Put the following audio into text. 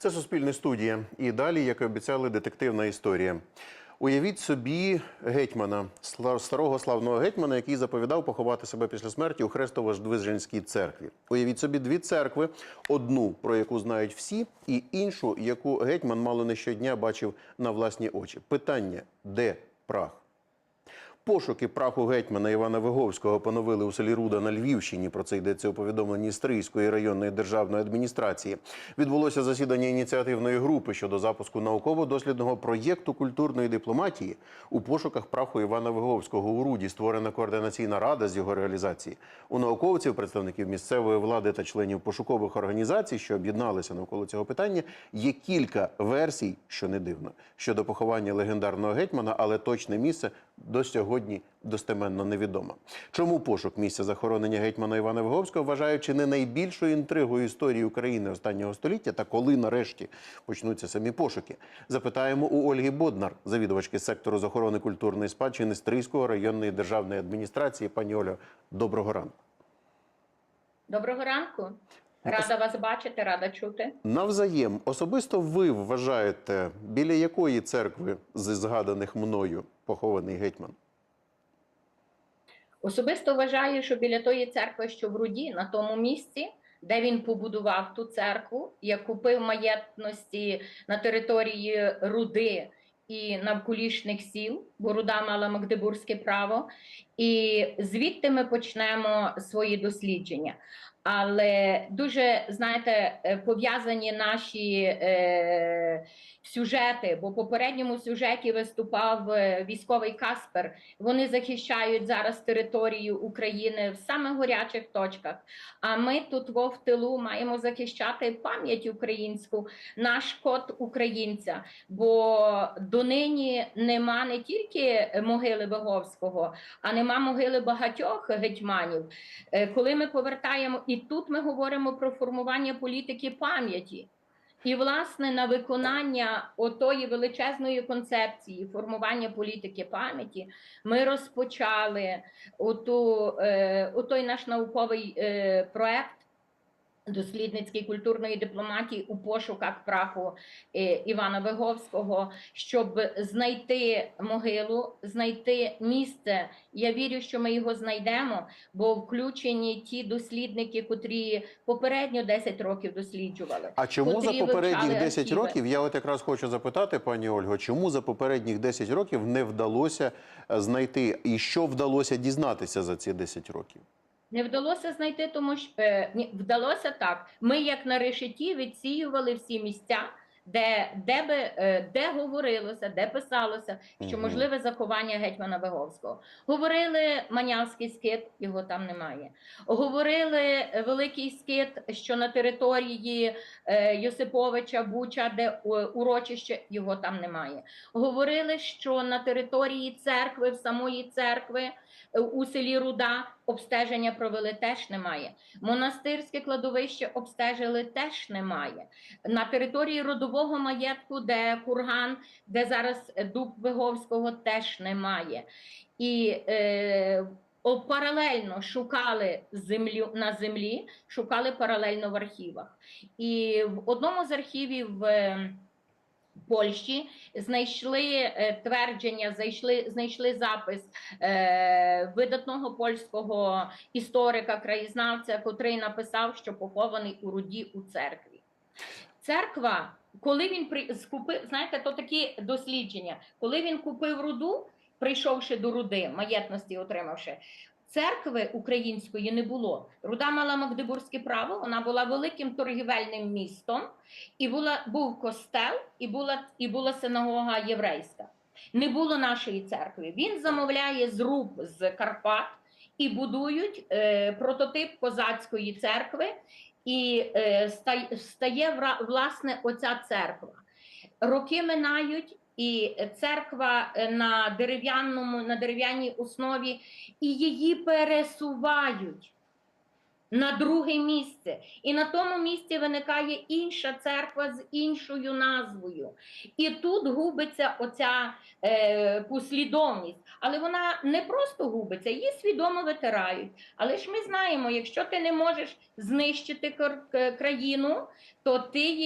Це суспільне студія. І далі, як і обіцяли, детективна історія. Уявіть собі гетьмана, старого славного гетьмана, який заповідав поховати себе після смерті у Хрестово-Ждвиженській церкві. Уявіть собі дві церкви: одну, про яку знають всі, і іншу, яку гетьман мало не щодня бачив на власні очі. Питання: де прах? Пошуки праху гетьмана Івана Виговського поновили у селі Руда на Львівщині. Про це йдеться у повідомленні Стрийської районної державної адміністрації. Відбулося засідання ініціативної групи щодо запуску науково-дослідного проєкту культурної дипломатії у пошуках праху Івана Виговського у Руді. Створена координаційна рада з його реалізації. У науковців, представників місцевої влади та членів пошукових організацій, що об'єдналися навколо цього питання, є кілька версій, що не дивно, щодо поховання легендарного гетьмана, але точне місце до сьогодні достеменно невідомо. Чому пошук місця захоронення гетьмана Івана Виговського вважають чи не найбільшою інтригою історії України останнього століття, та коли нарешті почнуться самі пошуки? Запитаємо у Ольги Боднар, завідувачки сектору з охорони культурної спадщини Стрийської районної державної адміністрації. Пані Олю, доброго ранку. Доброго ранку. Рада вас бачити, рада чути. Навзаєм, особисто ви вважаєте, біля якої церкви з згаданих мною похований гетьман? Особисто вважаю, що біля тої церкви, що в Руді, на тому місці, де він побудував ту церкву, як купив маєтності на території Руди і навколішних сіл, бо Руда мала Магдебурзьке право, і звідти ми почнемо свої дослідження. Але дуже знаєте, е, пов'язані наші е, сюжети, бо в попередньому сюжеті виступав е, військовий Каспер. Вони захищають зараз територію України в саме горячих точках. А ми тут во в тилу маємо захищати пам'ять українську, наш код українця. Бо донині нема не тільки могили Виговського, а нема могили багатьох гетьманів. Е, Коли ми повертаємо, і тут ми говоримо про формування політики пам'яті. І, власне, на виконання отої величезної концепції формування політики пам'яті ми розпочали оту, е, отой наш науковий е, проект дослідницької культурної дипломатії у пошуках праху е, Івана Виговського, щоб знайти могилу, знайти місце. Я вірю, що ми його знайдемо, бо включені ті дослідники, котрі попередньо 10 років досліджували. А чому за попередніх вивчали 10 архіви. років, я от якраз хочу запитати, пані Ольго, чому за попередніх 10 років не вдалося е, знайти і що вдалося дізнатися за ці 10 років? Не вдалося знайти, тому що е, ні, вдалося так. Ми, як на решеті, відсіювали всі місця, де, де, би, е, де говорилося, де писалося, що можливе заховання гетьмана Виговського. Говорили Манявський скит, його там немає. Говорили Великий скит, що на території е, Йосиповича Буча, де е, урочище, його там немає. Говорили, що на території церкви, в самої церкви, е, у селі Руда обстеження провели теж немає. Монастирське кладовище обстежили теж немає. На території родового маєтку, де курган, де зараз е, дуб Виговського, теж немає. І е, паралельно шукали землю на землі, шукали паралельно в архівах. І в одному з архівів. Польщі знайшли е, твердження, знайшли, знайшли запис е, видатного польського історика, краєзнавця, котрий написав, що похований у руді у церкві. Церква, коли він при скупив, знаєте, то такі дослідження, коли він купив руду, прийшовши до руди, маєтності отримавши. Церкви української не було. Руда мала Магдебурзьке право, вона була великим торгівельним містом, і була, був костел, і була, і була синагога єврейська. Не було нашої церкви. Він замовляє зруб з Карпат і будують е, прототип козацької церкви, і е, стає, стає власне оця церква. Роки минають, і церква е, на дерев'яному на дерев'яній основі, і її пересувають на друге місце. І на тому місці виникає інша церква з іншою назвою. І тут губиться оця е, послідовність. Але вона не просто губиться, її свідомо витирають. Але ж ми знаємо, якщо ти не можеш знищити країну, то ти її.